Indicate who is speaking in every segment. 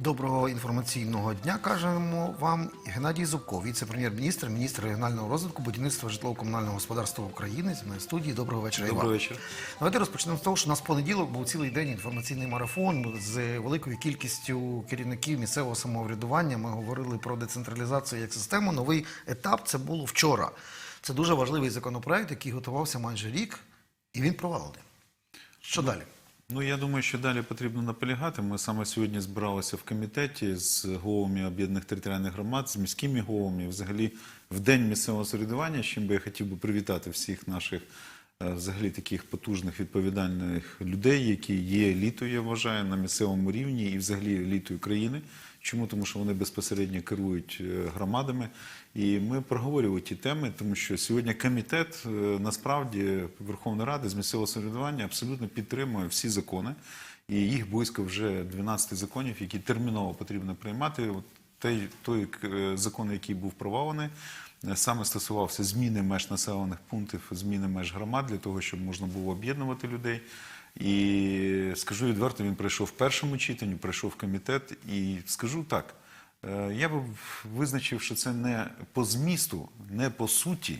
Speaker 1: Доброго інформаційного дня кажемо вам Геннадій Зубко, віце-прем'єр-міністр, міністр регіонального розвитку, будівництва житлово-комунального господарства України з моєї студії. Доброго вечора.
Speaker 2: Доброго
Speaker 1: Іван.
Speaker 2: вечора.
Speaker 1: Давайте розпочнемо з того, що у нас в понеділок був цілий день інформаційний марафон з великою кількістю керівників місцевого самоврядування. Ми говорили про децентралізацію як систему. Новий етап це було вчора. Це дуже важливий законопроект, який готувався майже рік, і він провалений. Що далі?
Speaker 2: Ну я думаю, що далі потрібно наполягати. Ми саме сьогодні збиралися в комітеті з головами об'єднаних територіальних громад, з міськими головами, взагалі в день місцевого середування. з чим би я хотів би привітати всіх наших е, взагалі таких потужних відповідальних людей, які є елітою, я вважаю, на місцевому рівні і взагалі елітою країни. Чому? Тому що вони безпосередньо керують е, громадами. І ми проговорювали ті теми, тому що сьогодні комітет е, насправді Верховної Ради з місцевого самоврядування абсолютно підтримує всі закони. І їх близько вже 12 законів, які терміново потрібно приймати. От той, той е, закон, який був провалений, саме стосувався зміни меж населених пунктів, зміни меж громад для того, щоб можна було об'єднувати людей. І скажу відверто, він пройшов в першому читанні, пройшов в комітет. І скажу так: е, я би визначив, що це не по змісту, не по суті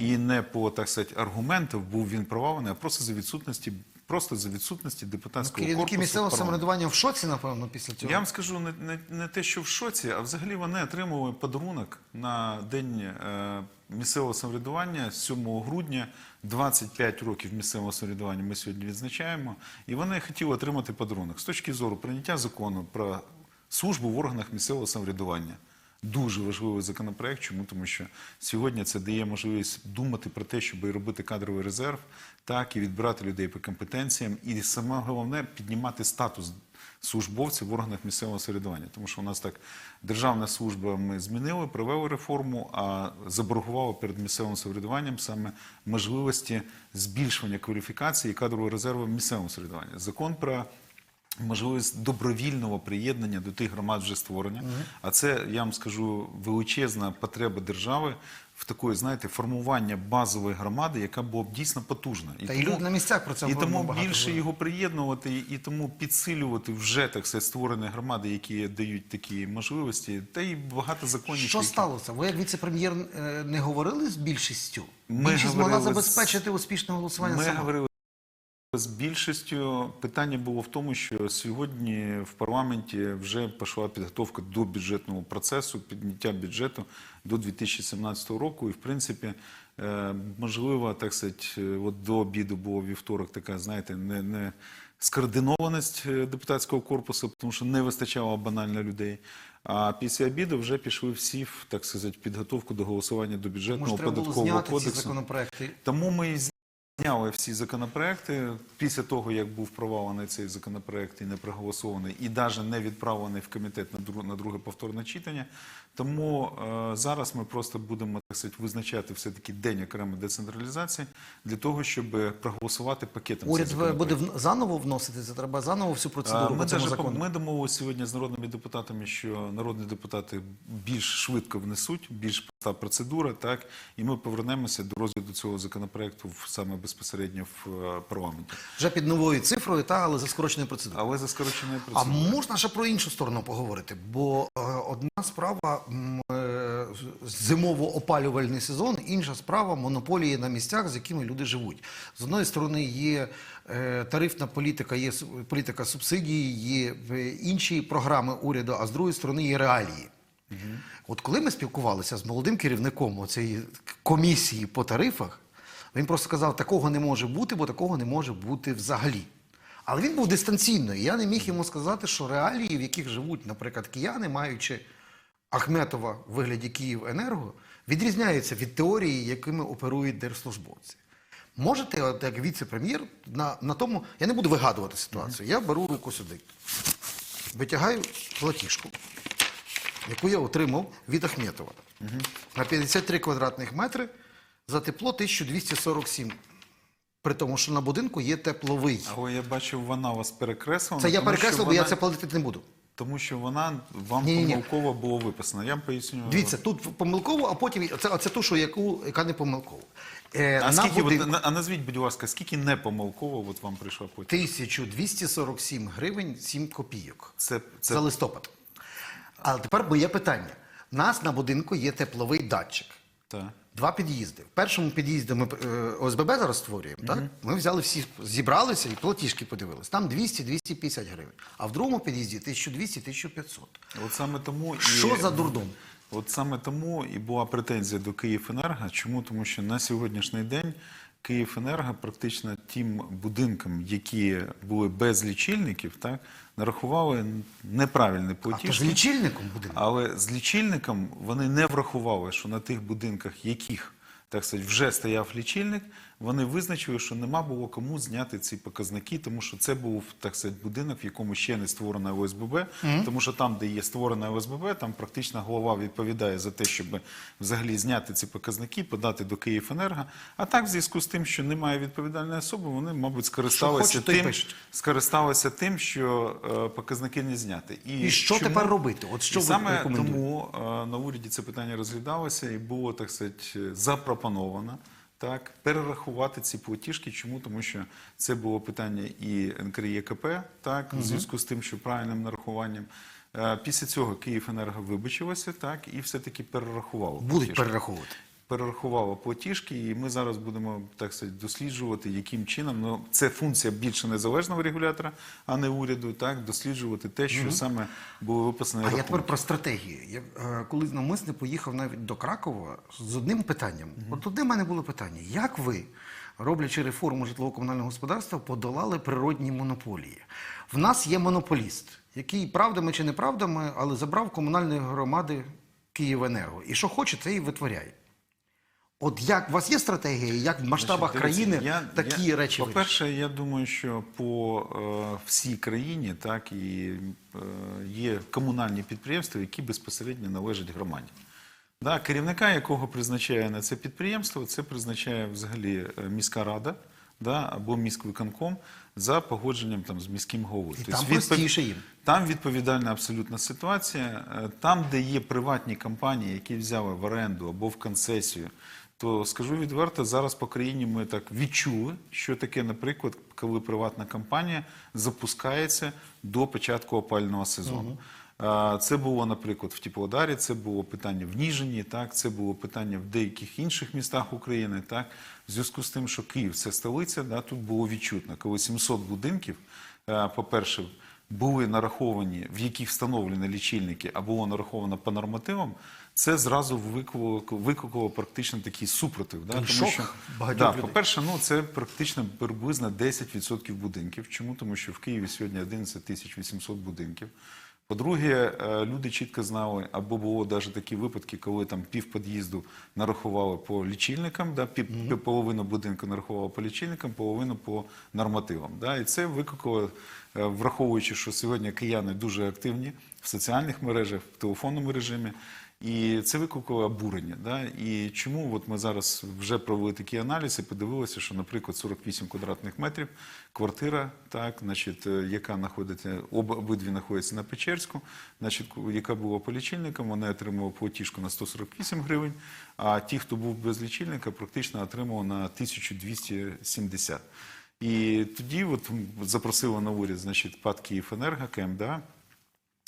Speaker 2: і не по так сказати, аргументах був він провалений, а просто за відсутності, просто за відсутності депутатського
Speaker 1: Керівники
Speaker 2: корпусу
Speaker 1: місцевого самоврядування в шоці, напевно, після цього.
Speaker 2: Я вам скажу не, не, не те, що в шоці, а взагалі вони отримали подарунок на день е, місцевого самоврядування 7 грудня. 25 років місцевого самоврядування ми сьогодні відзначаємо. І вони хотіли отримати подарунок з точки зору прийняття закону про службу в органах місцевого самоврядування. Дуже важливий законопроект. Чому? Тому що сьогодні це дає можливість думати про те, щоб робити кадровий резерв, так і відбирати людей по компетенціям, і саме головне піднімати статус службовців в органах місцевого самоврядування. Тому що у нас так державна служба ми змінили, провели реформу, а заборгували перед місцевим самоврядуванням саме можливості збільшення кваліфікації і кадрового резерву в місцевому. Закон про можливість добровільного приєднання до тих громад вже створення. А це, я вам скажу, величезна потреба держави в такої, знаєте, формування базової громади, яка була б дійсно потужна.
Speaker 1: Та і люди на місцях про це
Speaker 2: і тому
Speaker 1: багато
Speaker 2: більше
Speaker 1: говорять.
Speaker 2: його приєднувати і тому підсилювати вже так сказати, створені громади, які дають такі можливості, та й багато законів.
Speaker 1: Що
Speaker 2: які-
Speaker 1: сталося? Ви як віце-прем'єр е, не говорили з більшістю?
Speaker 2: Ми
Speaker 1: Більшість
Speaker 2: говорили
Speaker 1: могла забезпечити успішне голосування
Speaker 2: Ми
Speaker 1: сама.
Speaker 2: говорили з більшістю. Питання було в тому, що сьогодні в парламенті вже пішла підготовка до бюджетного процесу, підняття бюджету до 2017 року. І в принципі, е, можливо, так сказати, е, от до обіду було вівторок така, знаєте, не, не скоординованість е, депутатського корпусу, тому що не вистачало банально людей. А після обіду вже пішли всі в так сказати підготовку до голосування до бюджетного
Speaker 1: Може, треба було
Speaker 2: податкового
Speaker 1: зняти ці
Speaker 2: кодексу.
Speaker 1: законопроекти?
Speaker 2: Тому ми і зняли всі законопроекти після того, як був провалений цей законопроект і не проголосований, і навіть не відправлений в комітет на друге, повторне читання. Тому е, зараз ми просто будемо так сказати, визначати все-таки день окремо децентралізації для того, щоб проголосувати пакетом.
Speaker 1: Уряд буде в- заново вносити це? Треба заново всю процедуру
Speaker 2: Ми, даже, ми домовилися сьогодні з народними депутатами, що народні депутати більш швидко внесуть, більш проста процедура, так і ми повернемося до розгляду цього законопроекту в, саме безпосередньо в е, парламенті.
Speaker 1: Вже під новою цифрою, та, але за скороченою процедурою.
Speaker 2: Але за скороченою
Speaker 1: А можна ще про іншу сторону поговорити? Бо е, одна справа е, зимово-опалювальний сезон, інша справа монополії на місцях, з якими люди живуть. З одної сторони є е, тарифна політика, є політика субсидій, є е, інші програми уряду, а з другої сторони є реалії. От коли ми спілкувалися з молодим керівником цієї комісії по тарифах, він просто сказав, такого не може бути, бо такого не може бути взагалі. Але він був дистанційно, і я не міг йому сказати, що реалії, в яких живуть, наприклад, кияни, маючи Ахметова в вигляді Київенерго, відрізняються від теорії, якими оперують держслужбовці. Можете, от як віце-прем'єр, на, на тому, я не буду вигадувати ситуацію, я беру руку сюди, витягаю платіжку, яку я отримав від Ахметова на 53 квадратних метри за тепло 1247. При тому, що на будинку є тепловий.
Speaker 2: Але я бачу, вона вас перекреслена.
Speaker 1: Це я
Speaker 2: тому
Speaker 1: перекреслив, бо я це платити не буду.
Speaker 2: Тому що вона вам
Speaker 1: Ні-ні-ні.
Speaker 2: помилково було виписано. Я вам поясню.
Speaker 1: Дивіться, тут помилково, а потім це, це ту, що яку, яка не помилково. Е,
Speaker 2: А,
Speaker 1: на
Speaker 2: скільки,
Speaker 1: будинку-
Speaker 2: от, а назвіть, будь ласка, скільки не помилково от вам прийшла потім?
Speaker 1: 1247 гривень 7 копійок.
Speaker 2: Це, це
Speaker 1: За листопад. Але тепер моє питання. У нас на будинку є тепловий датчик.
Speaker 2: та.
Speaker 1: Два під'їзди. В першому під'їзді ми е, ОСББ зараз створюємо. Так? Ми взяли всі, зібралися і платіжки подивилися. Там 200-250 гривень. А в другому під'їзді 1200-1500.
Speaker 2: От саме тому і
Speaker 1: Що за дурдом?
Speaker 2: От саме тому і була претензія до Київенерго. Чому? Тому що на сьогоднішній день Київенерго практично тим будинкам, які були без лічильників, так нарахували неправильні
Speaker 1: А то з лічильником будинок.
Speaker 2: Але з лічильником вони не врахували, що на тих будинках, яких так сказать, вже стояв лічильник, вони визначили, що нема було кому зняти ці показники, тому що це був так сказати, будинок, в якому ще не створена ОСББ. Тому що там, де є створена ОСББ, там практично голова відповідає за те, щоб взагалі зняти ці показники, подати до Київенерго. А так, в зв'язку з тим, що немає відповідальної особи, вони, мабуть, скористалися
Speaker 1: й
Speaker 2: тим, скористалися тим, що е, показники не зняти.
Speaker 1: І що тепер робити? От що
Speaker 2: і
Speaker 1: ви
Speaker 2: саме тому е, на уряді це питання розглядалося і було так сказати, запропоновано. Так, перерахувати ці платіжки. Чому? Тому що це було питання і НКРЄКП, так, в зв'язку з тим, що правильним нарахуванням. Е, Після цього Київенерго вибачилося, так, і все-таки перерахувало.
Speaker 1: Будуть
Speaker 2: платіжки
Speaker 1: перераховувати.
Speaker 2: Перерахувала платіжки, і ми зараз будемо так сказати, досліджувати, яким чином ну це функція більше незалежного регулятора, а не уряду. Так досліджувати те, що саме було виписано.
Speaker 1: А я тепер про стратегію. Я е, коли навмисне поїхав навіть до Кракова з одним питанням. От туди в мене було питання: як ви, роблячи реформу житлово-комунального господарства, подолали природні монополії? В нас є монополіст, який правдами чи неправдами, але забрав комунальної громади Київенерго. І що хоче, це і витворяє. От як у вас є стратегія, як в масштабах
Speaker 2: Значить,
Speaker 1: країни
Speaker 2: я-
Speaker 1: такі
Speaker 2: я-
Speaker 1: речі?
Speaker 2: По-перше, я думаю, що по е, всій країні так і е, є комунальні підприємства, які безпосередньо належать громаді. Да, керівника, якого призначає на це підприємство, це призначає взагалі е, міська рада да, або міськвиконком за погодженням там, з міським головою.
Speaker 1: І
Speaker 2: Тобто
Speaker 1: там простіше їм.
Speaker 2: Там відповідальна абсолютна ситуація. Е, Там, де є приватні компанії, які взяли в оренду або в концесію, то скажу відверто, зараз по країні ми так відчули, що таке, наприклад, коли приватна компанія запускається до початку опального сезону. Це було, наприклад, в Теплодарі, це було питання в Ніжині, так, це було питання в деяких інших містах України. Так, в зв'язку з тим, що Київ це столиця, да, тут було відчутно, коли 700 будинків, е, по-перше, були нараховані, в яких встановлені лічильники, а було нараховано по нормативам, це зразу викликало, практично такий супротив. Да?
Speaker 1: Той шок багатьох
Speaker 2: да,
Speaker 1: людей.
Speaker 2: по-перше, ну це практично приблизно 10% будинків. Чому? Тому що в Києві сьогодні 11 тисяч 800 будинків. По-друге, е, люди чітко знали, або було навіть такі випадки, коли там пів під'їзду нарахували по лічильникам, да, пів, пів- половину будинку нарахували по лічильникам, половину по нормативам. Да, і це викликало, е, враховуючи, що сьогодні кияни дуже активні в соціальних мережах, в телефонному режимі. І це викликало обурення. Да? І чому от ми зараз вже провели такий аналіз і подивилися, що, наприклад, 48 квадратних метрів квартира, так, значить, е, яка знаходиться, об, обидві знаходяться на Печерську, значить, яка була по лічильникам, вони отримали платіжку на 148 гривень, а ті, хто був без лічильника, практично отримали на 1270. І тоді от м, запросили на уряд, значить, ПАД «Київенерго», КМДА,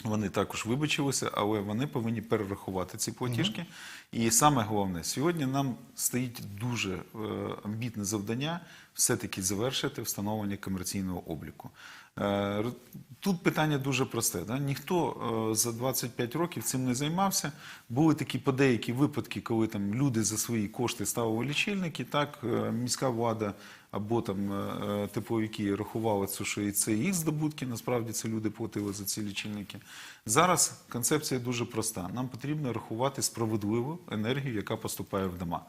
Speaker 2: вони також вибачилися, але вони повинні перерахувати ці платіжки. І саме головне, сьогодні нам стоїть дуже е, амбітне завдання все-таки завершити встановлення комерційного обліку. Е, тут питання дуже просте. Да? Ніхто е, за 25 років цим не займався. Були такі подеякі випадки, коли там люди за свої кошти ставили лічильники. Так, е, міська влада або там е, е, тепловики рахували це, що і це їх здобутки. Насправді це люди платили за ці лічильники. Зараз концепція дуже проста. Нам потрібно рахувати справедливу енергію, яка поступає в дома.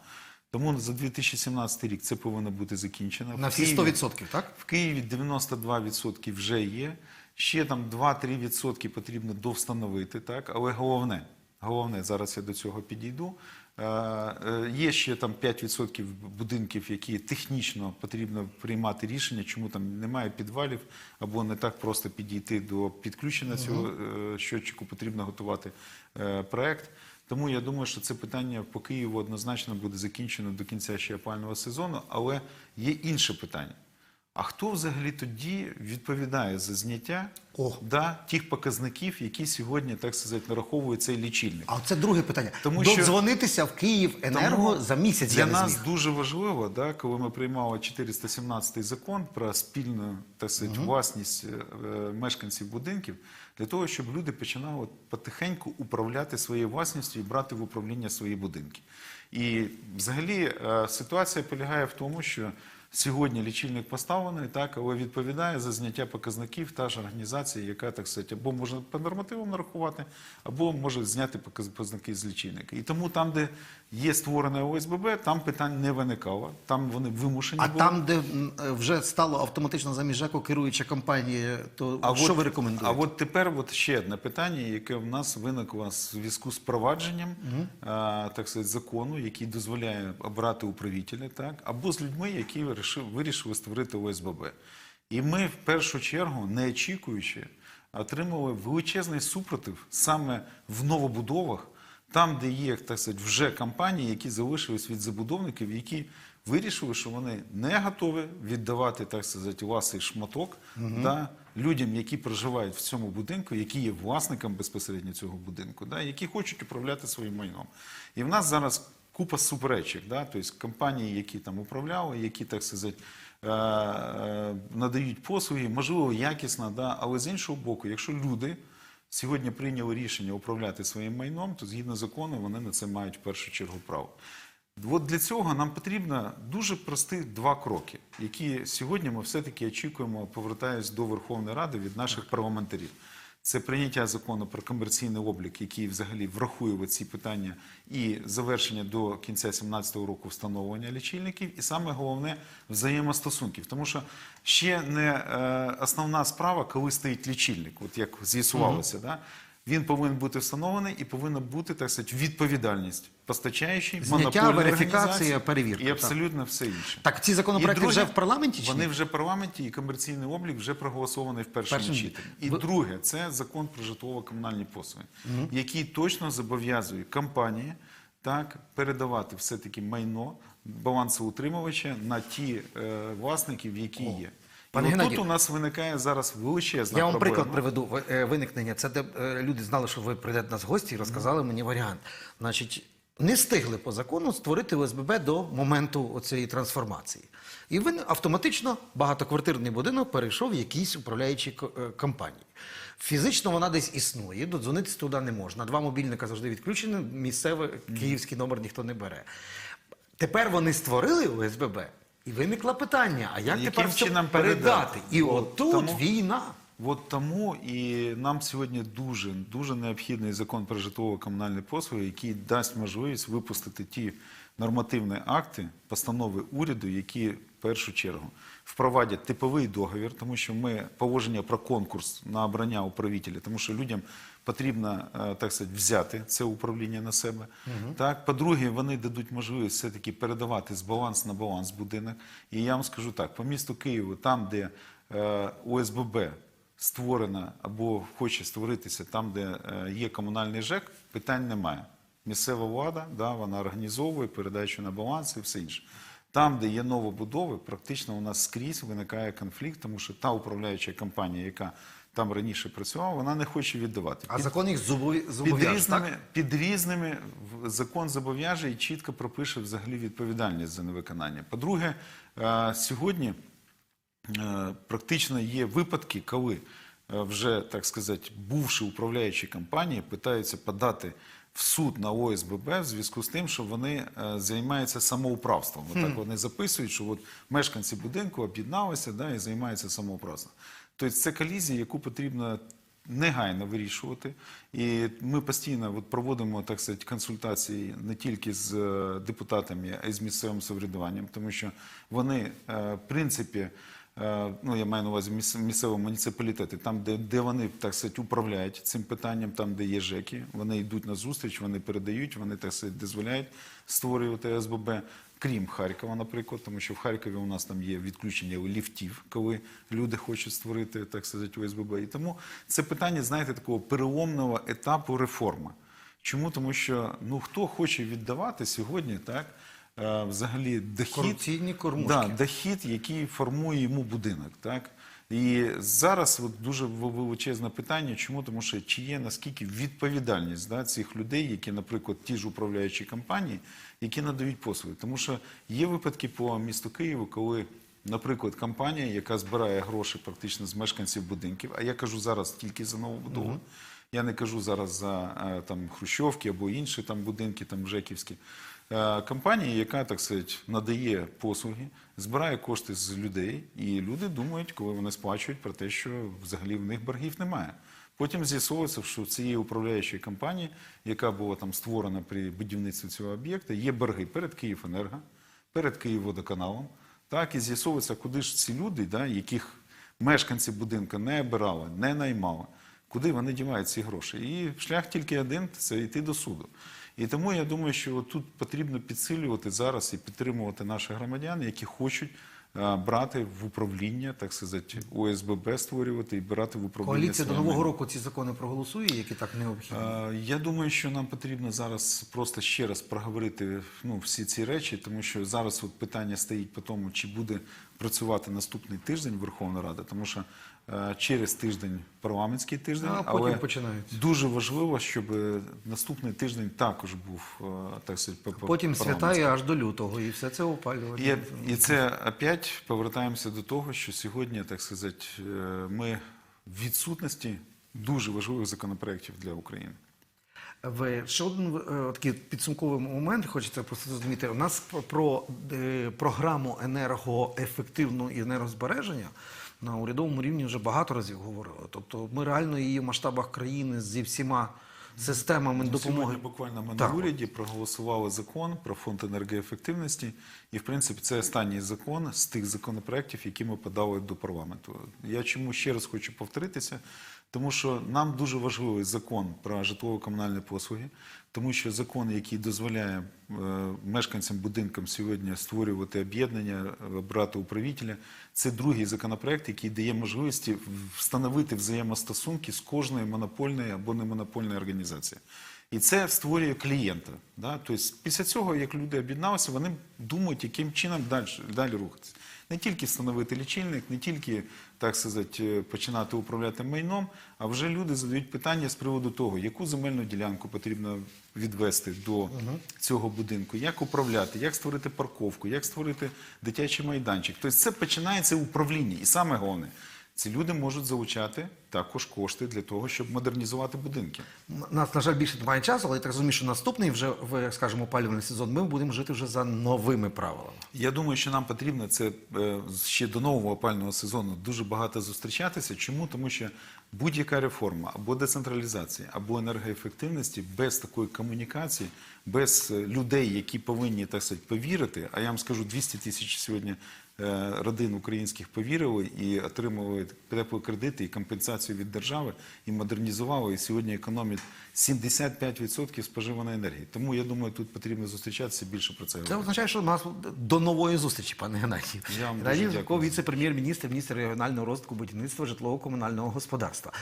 Speaker 2: Тому за 2017 рік це повинно бути закінчено.
Speaker 1: На всі
Speaker 2: Києві-
Speaker 1: 100%, так?
Speaker 2: в Києві 92% вже є. Ще там 2-3% потрібно довстановити, так? Але головне, головне, зараз я до цього підійду. Е, е, Є ще там 5% будинків, які технічно потрібно приймати рішення, чому там немає підвалів, або не так просто підійти до підключення цього е, щотчику, потрібно готувати проект. Тому я думаю, що це питання по Києву однозначно буде закінчено до кінця ще опального сезону, але є інше питання. А хто взагалі тоді відповідає за зняття
Speaker 1: О.
Speaker 2: да, тих показників, які сьогодні, так сказати, нараховує цей лічильник?
Speaker 1: А це друге питання.
Speaker 2: Тому що-
Speaker 1: Додзвонитися в Київ енерго
Speaker 2: Тому
Speaker 1: за місяць
Speaker 2: для
Speaker 1: я не
Speaker 2: нас
Speaker 1: зміг.
Speaker 2: дуже важливо, да, коли ми приймали 417 закон про спільну так сказати, власність е, мешканців будинків, для того, щоб люди починали потихеньку управляти своєю власністю і брати в управління свої будинки. І взагалі е, ситуація полягає в тому, що Сьогодні лічильник поставлений, так, але відповідає за зняття показників та ж організація, яка так сказати, або може по нормативам нарахувати, або може зняти показ- показники з лічильника. І тому там, де є створене ОСББ, там питань не виникало. Там вони вимушені
Speaker 1: А
Speaker 2: були.
Speaker 1: там, де е, вже стало автоматично замість ЖЕКу керуюча компанія, то що
Speaker 2: от-
Speaker 1: ви рекомендуєте?
Speaker 2: А от тепер от ще одне питання, яке в нас виникло в зв'язку з провадженням а, так сказати, закону, який дозволяє обрати управителя, так, або з людьми, які вирішили, створити ОСББ. І ми в першу чергу, не очікуючи, отримали величезний супротив саме в новобудовах, там, де є так сказати, вже компанії, які залишились від забудовників, які вирішили, що вони не готові віддавати так сказати, власний шматок да, людям, які проживають в цьому будинку, які є власником безпосередньо цього будинку, да, які хочуть управляти своїм майном. І в нас зараз купа суперечок, да, тобто компанії, які там управляли, які так сказати. е, е, Надають послуги, можливо, якісно, да, але з іншого боку, якщо люди сьогодні прийняли рішення управляти своїм майном, то згідно закону вони на це мають в першу чергу право. От для цього нам потрібно дуже прості два кроки, які сьогодні ми все-таки очікуємо, повертаюсь до Верховної Ради від наших парламентарів. Це прийняття закону про комерційний облік, який взагалі врахує ці питання, і завершення до кінця 2017 року встановлення лічильників, і саме головне взаємостосунків. Тому що ще не е, основна справа, коли стоїть лічильник, от як з'ясувалося, да? Він повинен бути встановлений і повинна бути так сказати, відповідальність постачаючий,
Speaker 1: Зняття, верифікація, перевірка,
Speaker 2: І
Speaker 1: так.
Speaker 2: абсолютно все інше.
Speaker 1: Так, ці законопроекти
Speaker 2: друге,
Speaker 1: вже в парламенті чи
Speaker 2: Вони вже в парламенті і комерційний облік вже проголосований в першому читанні. І
Speaker 1: Ви-
Speaker 2: друге, це закон про житлово-комунальні послуги, який точно зобов'язує компанії так передавати все-таки майно балансоутримувача на ті е, власників, які є.
Speaker 1: Пане Геннадію,
Speaker 2: тут у нас виникає зараз величезна
Speaker 1: Я вам
Speaker 2: проблема.
Speaker 1: приклад приведу е, виникнення. Це де е, люди знали, що ви прийдете нас в гості і розказали мені варіант. Значить, не встигли по закону створити ОСББ до моменту цієї трансформації. І він автоматично багатоквартирний будинок перейшов в якійсь управляючій е, компанії. Фізично вона десь існує, додзвонитися туди не можна. Два мобільника завжди відключені, місцевий київський номер ніхто не бере. Тепер вони створили ОСББ, і виникло питання: а як
Speaker 2: Яким
Speaker 1: тепер це
Speaker 2: чином
Speaker 1: передати?
Speaker 2: передати?
Speaker 1: І
Speaker 2: От
Speaker 1: отут
Speaker 2: тому-
Speaker 1: війна.
Speaker 2: От тому і нам сьогодні дуже дуже необхідний закон про житлово-комунальні послуги, який дасть можливість випустити ті нормативні акти, постанови уряду, які в першу чергу впровадять типовий договір, тому що ми положення про конкурс на обрання управителя, тому що людям потрібно е, так сказати, взяти це управління на себе. Так, по-друге, вони дадуть можливість все-таки передавати з баланс на баланс будинок. І я вам скажу так: по місту Києву, там, де е, ОСББ створена або хоче створитися там, де е, є комунальний ЖЕК, питань немає. Місцева влада, да, вона організовує передачу на баланс і все інше. Там, де є новобудови, практично у нас скрізь виникає конфлікт, тому що та управляюча компанія, яка там раніше працювала, вона не хоче віддавати.
Speaker 1: А
Speaker 2: Під-
Speaker 1: закон їх зобов'я-
Speaker 2: під різними,
Speaker 1: так?
Speaker 2: під різними закон зобов'яже і чітко пропише взагалі відповідальність за невиконання. По-друге, е, сьогодні е, практично є випадки, коли е, вже, так сказати, бувші управляючі компанії питаються подати в суд на ОСББ в зв'язку з тим, що вони е, займаються самоуправством. Отак вони записують, що от мешканці будинку об'єдналися да, і займаються самоуправством. Тобто це колізія, яку потрібно негайно вирішувати. І ми постійно от проводимо так сказати, консультації не тільки з е, депутатами, а й з місцевим самоврядуванням, тому що вони, е, в принципі, е, ну я маю на увазі міс- місцеві муніципалітети, там, де, де вони так сказати, управляють цим питанням, там, де є ЖЕКи, вони йдуть на зустріч, вони передають, вони так сказати, дозволяють створювати СББ. Крім Харкова, наприклад, тому що в Харкові у нас там є відключення ліфтів, коли люди хочуть створити, так сказати, ОСББ. І тому це питання, знаєте, такого переломного етапу реформи. Чому? Тому що ну хто хоче віддавати сьогодні, так е, взагалі дохід Да, дохід, який формує йому будинок, так. І зараз от дуже вел- величезне питання. Чому? Тому що чи є наскільки відповідальність да, цих людей, які, наприклад, ті ж управляючі компанії, які надають послуги. Тому що є випадки по місту Києву, коли, наприклад, компанія, яка збирає гроші практично з мешканців будинків, а я кажу зараз тільки за новобудову. Я не кажу зараз за е, там хрущовки або інші там будинки, там жеківські. Е, Компанія, яка так сказати, надає послуги, збирає кошти з людей, і люди думають, коли вони сплачують про те, що взагалі в них боргів немає. Потім з'ясовується, що в цієї управляючої компанії, яка була там створена при будівництві цього об'єкта, є борги перед Київенерго, перед Київводоканалом. Так, і з'ясовується, куди ж ці люди, да, яких мешканці будинку не обирали, не наймали, куди вони дівають ці гроші. І шлях тільки один це йти до суду. І тому я думаю, що тут потрібно підсилювати зараз і підтримувати наших громадян, які хочуть е, брати в управління, так сказати, ОСББ створювати і брати в управління.
Speaker 1: Коаліція до нового року ці закони проголосує, які так необхідні.
Speaker 2: Е, Я думаю, що нам потрібно зараз просто ще раз проговорити ну, всі ці речі, тому що зараз от питання стоїть по тому, чи буде працювати наступний тиждень Верховна Рада, тому що е, через тиждень парламентський тиждень,
Speaker 1: А потім
Speaker 2: але
Speaker 1: починаються.
Speaker 2: дуже важливо, щоб наступний тиждень також був е, так сказати, по- по-
Speaker 1: Потім свята і аж до лютого, і все це опалювання.
Speaker 2: І, і це опять повертаємося до того, що сьогодні, так сказати, е, ми в відсутності дуже важливих законопроєктів для України.
Speaker 1: В ще один е, такий підсумковий момент, хочеться просто зрозуміти. У нас про- е, програму енергоефективного і енергозбереження на урядовому рівні вже багато разів говорили. Тобто ми реально її в масштабах країни зі всіма системами допомоги.
Speaker 2: Сьогодні буквально ми
Speaker 1: Так.
Speaker 2: на уряді проголосували закон про фонд енергоефективності, і в принципі це останній закон з тих законопроєктів, які ми подали до парламенту. Я чому ще раз хочу повторитися, тому що нам дуже важливий закон про житлово-комунальні послуги, тому що закон, який дозволяє е, мешканцям будинкам сьогодні створювати об'єднання, е, брати управителя, це другий законопроект, який дає можливості встановити взаємостосунки з кожною монопольною або немонопольною організацією. І це створює клієнта. Тобто після цього, як люди об'єдналися, вони думають, яким чином далі, далі рухатися. Не тільки встановити лічильник, не тільки, так сказати, починати управляти майном, а вже люди задають питання з приводу того, яку земельну ділянку потрібно відвести до цього будинку, як управляти, як створити парковку, як створити дитячий майданчик. Тобто це починається управління. І саме головне, ці люди можуть залучати також кошти для того, щоб модернізувати будинки.
Speaker 1: Нас, на жаль, більше немає часу, але я так розумію, що наступний вже, в, як скажемо, опалювальний сезон ми будемо жити вже за новими правилами.
Speaker 2: Я думаю, що нам потрібно це е, ще до нового опального сезону дуже багато зустрічатися. Чому? Тому що будь-яка реформа або децентралізації, або енергоефективності без такої комунікації, без е, людей, які повинні так сказати, повірити. А я вам скажу, 200 тисяч сьогодні родин українських повірили і отримали теплокредити і компенсацію від держави, і модернізували, і сьогодні економить 75% споживаної енергії. Тому я думаю, тут потрібно зустрічатися більше про це.
Speaker 1: Це
Speaker 2: говорити.
Speaker 1: означає, що нас до нової зустрічі, пане Геннадій.
Speaker 2: Я вам
Speaker 1: Геннадій. Жуков, віце-прем'єр-міністр, міністр регіонального розвитку, будівництва, житлово-комунального господарства.